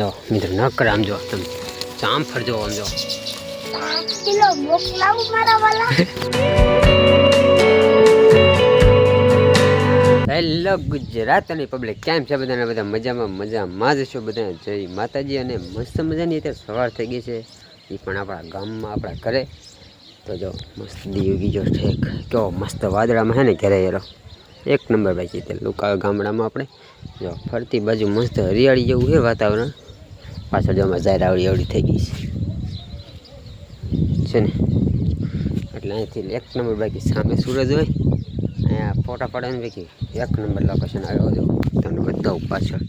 જો મિત્રો ન કરે આમ જો તમે જામ ફરજો આમ જો. કિલો મોકલાવું મારા વાલા. હેલો ગુજરાતની પબ્લિક કેમ છે બધાને? બધા મજામાં મજામાં જ છો બધા જય માતાજી અને મસ્ત મજાની અત્યારે સવાર થઈ ગઈ છે. એ પણ આપણા ગામમાં આપણા ઘરે. તો જો મસ્ત દીવગી જો ઠેક કેવો મસ્ત વાદળામાં હે ને ઘરે એરો એક નંબર બાકી તે લુકા ગામડામાં આપણે. જો ફરતી બાજુ મસ્ત હરિયાળી જેવું છે વાતાવરણ. પાછળ જો અમારે જાહેર આવડી આવડી થઈ ગઈ છે. છે ને? એટલે અહીંથી એક નંબર બાકી, સામે સૂરજ હોય, અહીંયા ફોટા પાડવાની પૈકી એક નંબર લોકેશન આવ્યો જો તમને બતાવું પાછળ.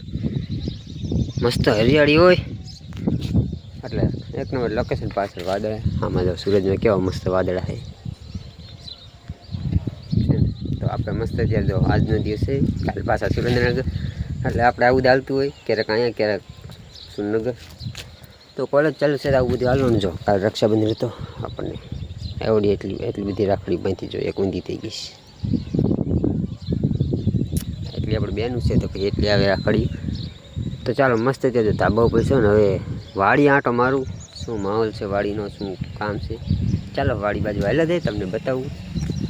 મસ્ત હરિયાળી હોય. એટલે એક નંબર લોકેશન પાછળ વાદળ. આમાં જો સૂરજમાં કેવા મસ્ત વાદળા છે. છે ને? તો આપણે મસ્ત અત્યારે જો આજનો દિવસ છે. કાલે પાછા સુરેન્દ્રનગર. એટલે આપણે આવું જ હાલતું હોય. ક્યારેક અહીંયા, ક્યારેક સુરનગર તો કોલેજ ચાલુ છે આવું બધું હાલવાનું જો. કાલ રક્ષાબંધન હતો આપણને આવડી એટલી એટલી બધી રાખડી બાંધી જો. એક ઊંધી થઈ ગઈ એટલી આપણે બેનું છે તો પછી એટલી આવે રાખડી. તો ચાલો મસ્ત ત્યાં ધાબા ઉપર છે ને હવે વાડી આંટો મારું. શું માહોલ છે વાડીનો? શું કામ છે? ચાલો વાડી બાજુ હાલ્યા દે, તમને બતાવું.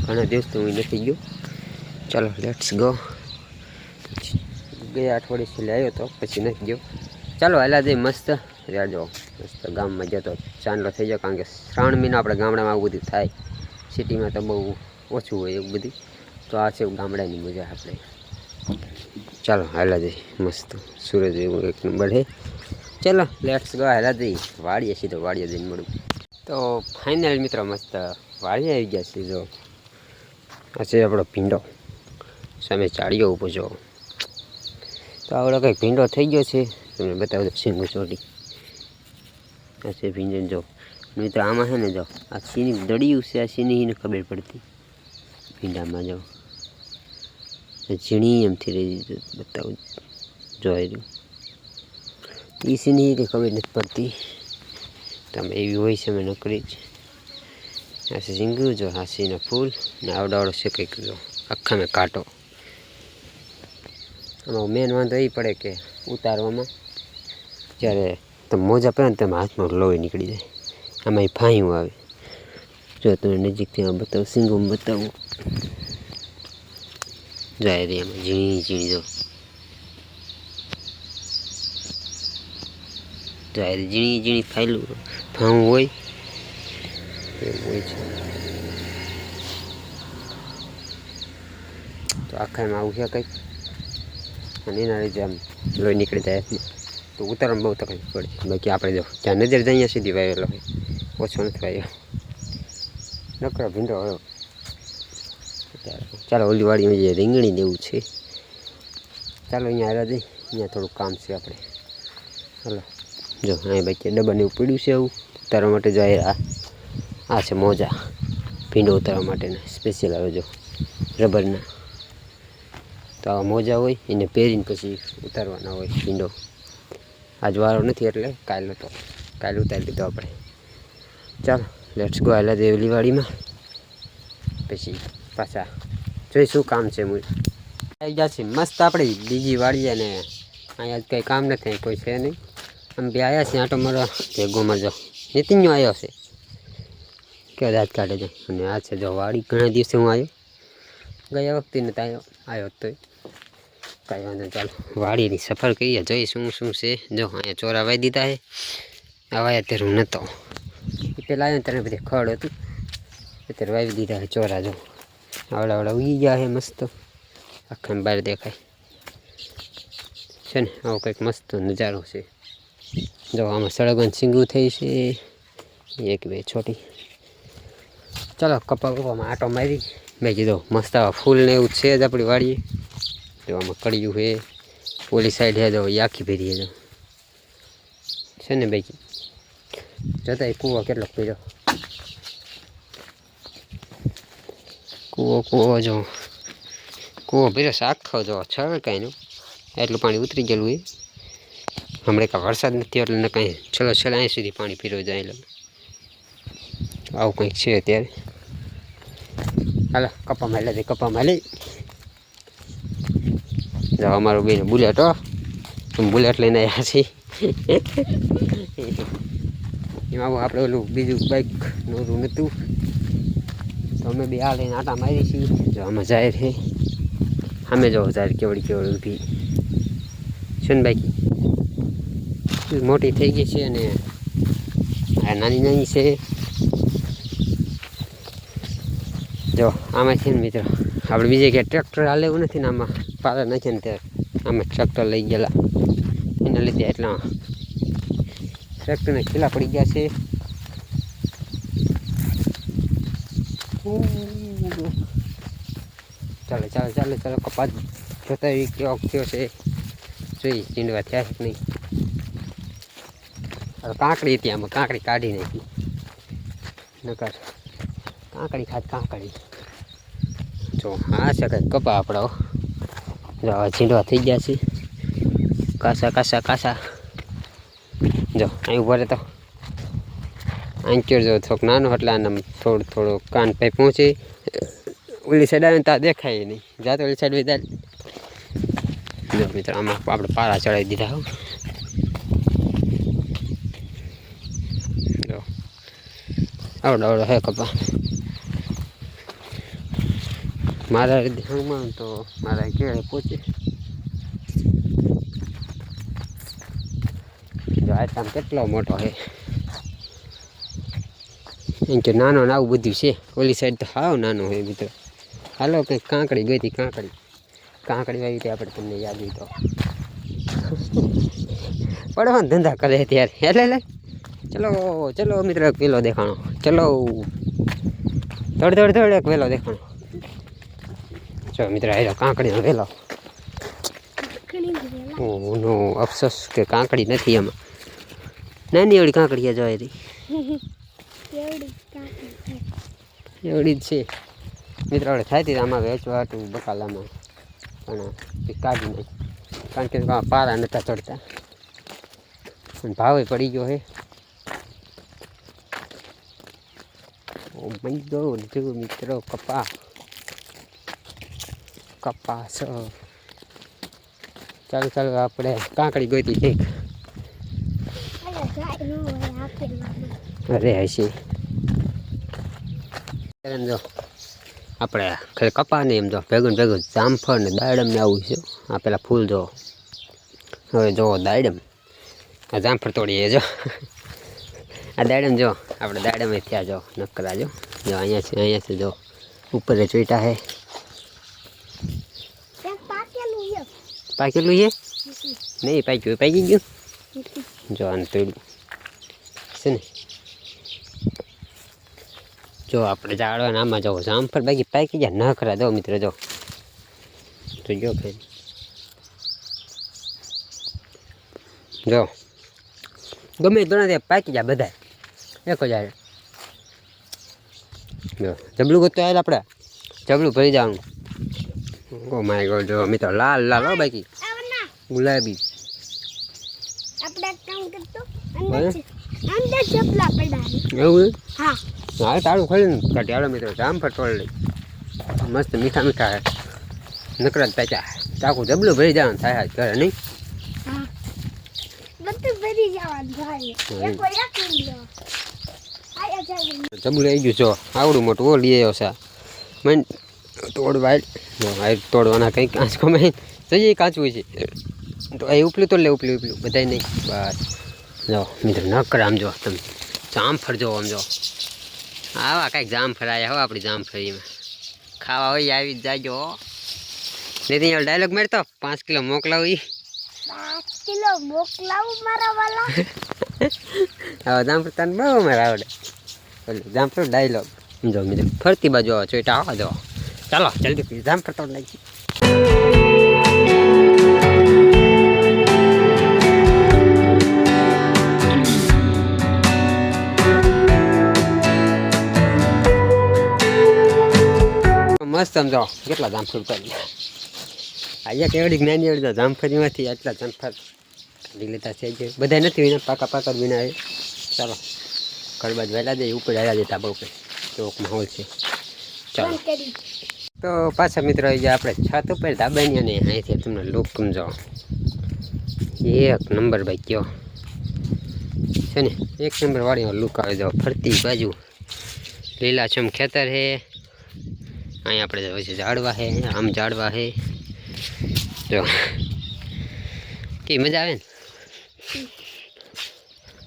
ઘણા દિવસ તો હું નથી ગયો. ચાલો લેટ્સ ગો ગયા અઠવાડિયે છેલ્લે આવ્યો તો, પછી નથી ગયો. ચાલો હાલ્યા જઈ મસ્ત રહેજો મસ્ત ગામમાં જતો ચાંદલો થઈ જાય કારણ કે શ્રાવણ મહિના આપણે ગામડામાં આવું બધું થાય. સિટીમાં તો બહુ ઓછું હોય એવું બધું. તો આ છે ગામડાની મજા આપણે. ચાલો, હાલા જઈ મસ્ત. સૂરજ એવું એક નંબર છે ચાલો લેટ્સ ગો હાલા જઈ. વાડીએ સીધો, વાડીએ જઈને મળું. તો ફાઇનલ મિત્રો મસ્ત વાડીએ આવી ગયા છે, જો. આ છે આપણો ભીંડો. સામે ચાળીઓ ઊભો, જો. તો આવડો કંઈક ભીંડો થઈ ગયો છે. તમને બતાવું દઉં સિંગુ ચોટી આ છે ભીંજન જો તો આમાં છે ને જો આ સીની દડી છે, આ સીની ખબર પડતી. ભીંડામાં જો ઝીણી એમથી રહી બતાવું જોઈ એ સીની કંઈ ખબર નથી પડતી. તમે એવી હોય છે મેં નકરી જ. આ છે સિંગુ, જો આ સીના ફૂલ, ને આવડાવડો છે કંઈક, જો. આખા મેં કાંટો. આમાં મેન વાંધો એ પડે કે ઉતારવામાં. જ્યારે તમે મોજા પહેરો ને તમે હાથમાં લોહી નીકળી જાય. આમાં ફાયું આવે. જો તમે નજીકથી આમ બતાવું, સિંગોમાં બતાવું. જાય રે એમાં, ઝીણી ઝીણી જો. જાય રે, ઝીણી ઝીણી ફાયલું ફાવું હોય એવું હોય તો આખા એમાં આવું છે કંઈક? અને એના લીધે આમ લોહી નીકળી જાય. તો ઉતારવામાં બહુ તકલીફ પડે બાકી આપણે જો ત્યાં નજર જાય અહીંયા સુધી વાયેલો હોય ઓછો નથી વાયો નકરો ભીંડો હોય ચાલો ઓલી વાડીમાં જે રીંગણી દેવું છે. ચાલો, અહીંયા આવ્યા દઈ અહીંયા થોડુંક કામ છે આપણે. ચાલો જો, અહીંયા બાકી ડબ્બાને એવું પીડ્યું છે એવું ઉતારવા માટે જો આ આ છે મોજા. ભીંડો ઉતારવા માટેના. સ્પેશિયલ આવે જો. રબરના. તો આવા મોજા હોય, એને પહેરીને પછી ઉતારવાના હોય ભીંડો આજ વારો નથી એટલે કાલ તો કાલે ઉતારી દીધો આપણે. ચાલો લેટ્સ ગો આલા દેવલી વાડીમાં. પછી પાછા જોઈ શું કામ છે મું આવી જશે મસ્ત આપણે બીજી વાડી અને અહીંયા કંઈ કામ નથી કોઈ છે નહીં. આમ બે આવ્યા છે આટો મારો ભેગો જો નીતિનનો આવ્યો છે. કે દાંત કાઢે છે. અને આ છે જો વાડી, ઘણા દિવસે હું આવ્યો ગયા વખતે નથી આવ્યો આવ્યો તોય. કાંઈ વાંધો. ચાલો. વાડીની સફર કરીએ જોઈ શું શું છે. જો, અહીંયા ચોરા વાઈ દીધા છે. આવા અત્યારે હું નહોતો પેલા આવ્યો ત્યારે બધી ખડ હતું. અત્યારે વાવી દીધા છે ચોરા, જો. આવડા આવડા ઉગી ગયા છે મસ્ત. આખા બહાર દેખાય. છે ને, આવો કંઈક મસ્ત નજારો છે. જો, આમાં સળગન સિંગું થઈ છે. એક, બે, છોટી. ચાલો કપા કપામાં આટો મારી. મેં કીધું, મસ્ત આવા ફૂલ ને એવું છે જ આપણી વાડીએ. જો આમાં કળિયું છે. ઓલી સાઈડ હે જો એ આખી ભેરી જો છે ને ભાઈ? જતા એ કૂવો કેટલો પીડ્યો કૂવો કૂવો જો. કૂવો પીડ્યો છે, આખો જો છળ કાંઈનું એટલું પાણી ઉતરી ગયેલું એ હમણાં કાંઈ વરસાદ નથી એટલે ને કાંઈ છેલ્લો છેલ્લા અહીં સુધી પાણી પીરવું જાય એટલે. આવું કંઈક છે અત્યારે. હાલો કપામાં લે કપામાં લઈ જો અમારું બેન બુલેટ, હો. બુલેટ લઈને આવ્યા છીએ એમાં આપણે ઓલું બીજું બાઈક નોરું નહોતું તો અમે બે આ લઈને આટા મારી છીએ. જો આમાં જાહેર છે. સામે જો જાહેર કેવડી કેવડી ઊભી ને બાઈક મોટી થઈ ગઈ છે અને આ નાની નાની છે. જો આમાં છે ને મિત્રો, આપણે બીજે ક્યાં ટ્રેક્ટર હાલેવું નથી ને આમાં. પારા નાખીએ ને ત્યારે આમાં ટ્રેક્ટર લઈ ગયેલા. એના લીધે એટલા ટ્રેક્ટરને ખીલા પડી ગયા છે. ચાલો ચાલો ચાલો ચાલો, કપાસ જોતા એવી કેવો થયો છે. જોઈ ચીંડવા થયા છે નહીં? કાંકડી હતી આમાં, કાંકડી કાઢી નાખી. નકર કાંકડી ખાત કાંકડી. જો, આ છે કંઈક કપા આપણો જો, હવે ચીંડવા થઈ ગયા છે. કાસા કાસા કાસા. જો, અહીં ઊભા રહેતો. આંચર જો, થોડોક નાનો એટલે આને થોડું થોડું કાન પાઈ પહોંચે. ઓલી સાઈડ આવે ત્યાં દેખાય નહીં. જાતો ઓલી સાઈડ વધારે જો, મિત્રો, આમાં આપણે પારા ચડાવી દીધા હો. જો. આવડો આવડો, હે કપા મારા ધ્યાનમાં તો મારા કેળે પહોંચે જો આ કેટલો મોટો છે. એમ કે નાનો ને આવું બધું છે. ઓલી સાઈડ તો હાવ નાનો હોય મિત્રો હાલો કંઈક કાંકડી ગઈ હતી કાંકડી. કાંકડી આવી હતી આપણે તમને યાદ હોય તો. પડવાનો ધંધા કરે ત્યારે એટલે લે ચલો ચલો મિત્રો એક પેલો દેખાણો. ચલો. ધડ ધડ ધડ, એક વેલો દેખાણો. ચલો મિત્ર આવ્યો કાંકડીનો વેલો. ઘણી બધી ઓહ નો અફસોસ કે કાંકડી નથી એમાં નાની એવડી કાંકડી જોઈ હતી એવડી જ છે. મિત્ર આપણે થાય હતી આમાં વેચવા હતું બકાલામાં. પણ કાઢી નહીં કારણ કે પારા નહોતા ચડતા. પણ ભાવે પડી ગયો હે. ઓ માય મિત્રો, કપા. કપાસ ચાલો ચાલો, આપણે કાંકડી ગોતી કંઈક. અરે હશે જો, આપણે ખાલી કપા નહીં એમ જો, ભેગું ભેગું જામફળ ને દાડમ ને આવું છે. આ પેલા ફૂલ જો. હવે જો દાડમ. આ જામફળ તોડીએ જો. આ દાડમ જો, આપણે દાડમ થયા જો નકરા જો. જો, અહીંયા છે અહીંયા છે, જો. ઉપર ચોઈટા હે એક પાકેલું છે. પાકેલું છે નહીં પાક્યું પાકી ગયું જો તોડ્યું છે ને જો આપણે જાળવા આમાં જાઓ જામફળ બાકી પાકી ગયા ન ખરા દો મિત્રો જો તો જો ભાઈ જો ગમે ધોરણ ત્યાં પાકી જાય બધા એક હજાર જો જબલું ગોતો આવેલા આપણે જબલું ભરી જવાનું ઓ માય ગોડ જો મિત્રો લાલ લાલ હો બાકી. ગુલાબી. આપણે કામ કરતો. અંદર. ચપલા પડ્યા એવું હા. હા મિત્રો. જામફળ તોડ લઈ. મસ્ત મીઠા મીઠા નકરા પેચા ચાકુ જબલું ભરી જવાનું થાય ઘરે નહીં. જબલું આવી ગયું જો. આવડું મોટું. ઓ લઈ આવ્યો છે. મન તોડવા તોડવાના કંઈક આંચકો મેં જઈએ કાચવું છે. તો એ ઉપલું તો લે ઉપલું ઉપલું બધાય નહીં. બસ. જો મિત્રો નકર આમ જો તમે જામફળ જો આમ જો. આવા કાંઈક જામફળ આવ્યા હો આપણી જામફળીમાં ખાવા હોય આવી જ જાજો નીતિન ડાયલોગ મારતો? પાંચ કિલો મોકલાવી પાંચ કિલો મોકલાવું મારા વાલા? હવે જામફળ તને બહુ મારે આવડે. ઓલું જામફળ ડાયલોગ જો મિત્રો ફરતી બાજુ આવો ચોઈટા આવા જો. ચાલો જલ્દી જામફળ તોડ નાખી મસ્ત સમજો કેટલા જામફળ ઉતારી અહીંયા કેવડી નાની એવડી જામફળીમાંથી આટલા જામફળ કાઢી લેતા છે જે. બધા નથી વિના પાકા પાકા વિના એ ચાલો ઘર બાજુ વહેલા જઈએ ઉપર આવ્યા જઈએ ધાબા ઉપર. ચોક માહોલ છે. ચાલો. તો પાછા મિત્રો આવી ગયા આપણે છત ઉપર ધાબાની અને અહીંથી તમને લુક સમજો એક નંબર ભાઈ કયો. છે ને એક નંબર વાળી લુક આવે જો ફરતી બાજુ. લીલાછમ ખેતર હે અહીંયા આપણે વચ્ચે ઝાડવા હે આમ ઝાડવા હે. જો. કે મજા આવે ને?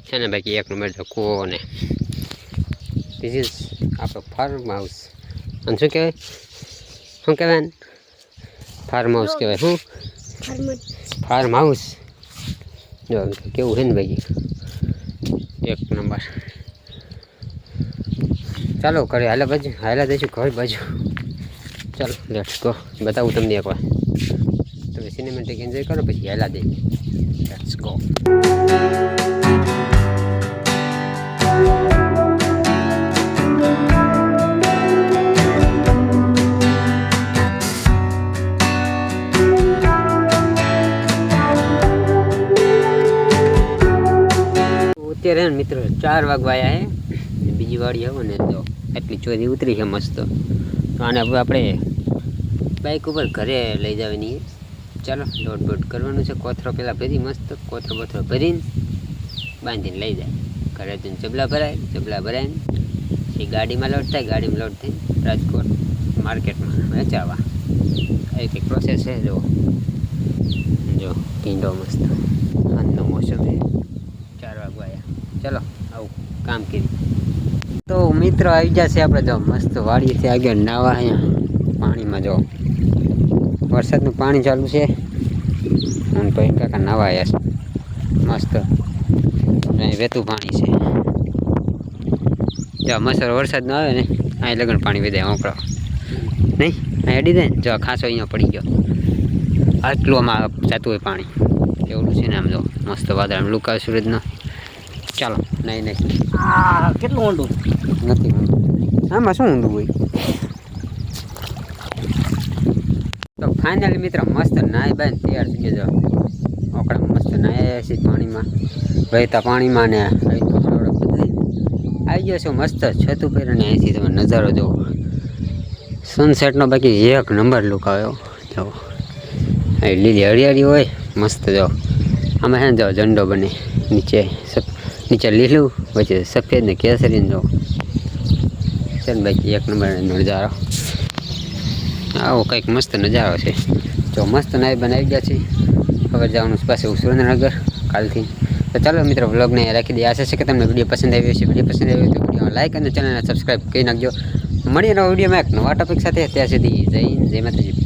છે ને બાકી એક નંબર તો કૂવો ને. ધીસ ઇઝ આપણો ફાર્મ હાઉસ અને શું કહેવાય? શું કહેવાય ને ફાર્મ હાઉસ કહેવાય. શું ફરમત ફાર્મ હાઉસ જો કેવું છે ને ભાઈ એક નંબર. ચાલો કરે હાલે બાજુ હાલા દઈશું ઘર બાજુ. ચાલો લેટ્સ ગો બતાવું તમને એકવાર તમે સિનેમેટિક એન્જોય કરો, પછી હેલા દે. લેટ્સ ગો અત્યારે મિત્રો, ચાર વાગવા આવ્યા હે. બીજી વાડી આવો ને તો એટલી ચોરી ઉતરી છે મસ્ત. તો આને હવે આપણે બાઇક ઉપર ઘરે લઈ જવાની ચાલો લોટ બોટ કરવાનું છે. કોથરો પહેલાં ભરી, મસ્ત કોથરો બોથરો ભરીને બાંધીને લઈ જાય. ઘરે જઈને ચબલા ભરાય ચબલા ભરાઈને પછી ગાડીમાં લોડ થાય, ગાડીમાં લોડ થઈ રાજકોટ માર્કેટમાં વેચાવા. આવી કંઈક પ્રોસેસ છે જો જો ટીંડો મસ્ત. આજનો મોસમ છે. ચાર વાગવા આવ્યા. ચલો, આવું કામ કરી તો મિત્રો આવી જશે આપણે જો મસ્ત વાડીએથી આગળ નાવા અહીંયા પાણીમાં જો. વરસાદનું પાણી ચાલુ છે. અને પછી કાકા નાવા આવ્યા છે. મસ્ત. અહીં વહેતું પાણી છે. જો મસ્ત વરસાદ ન આવે ને, અહીં લગન પાણી વિદાય ઓકળો નહીં? અહીં અડી દે જો ખાસો અહીંયા પડી ગયો. આટલું આમાં જતું હોય પાણી. એવડું છે ને આમ જો, મસ્ત વાદળ આમ લુકાવ સુરજનો. ચાલો નહીં નહીં આ કેટલું ઊંડું? નથી ઊંડું. આમાં શું ઊંડું હોય? તો ફાઇનલી મિત્ર મસ્ત નાય બાય તૈયાર થઈ ગયો આપણે મસ્ત નાયા છે પાણીમાં. વહેતા પાણીમાં ને આવી ગયો છે મસ્ત છતું પહેરીને અહીંથી તમે નજારો જુઓ સનસેટનો બાકી એક નંબર લુક આવ્યો. જો. લીલી હરિયાળી હોય મસ્ત જો. આમાં હે ને જો ઝંડો બને નીચે. નીચે લીલું પછી સફેદ ને કેસરી જો ને બાકી એક નંબર નજારો. આવો કંઈક મસ્ત નજારો છે. જો મસ્ત નાઈ બનાવી ગયા છે. હવે જવાનું છે પાછું સુરેન્દ્રનગર કાલથી. તો ચાલો મિત્રો, વ્લોગને રાખી દઈએ. આશા છે કે તમને વીડિયો પસંદ આવ્યો છે વીડિયો પસંદ આવ્યો તો વીડિયો લાઈક અને ચેનલને સબસ્ક્રાઈબ કરી નાખજો. મળીએ નવા વિડીયોમાં એક નવા ટોપિક સાથે. ત્યાં સુધી જય જય માતાજી.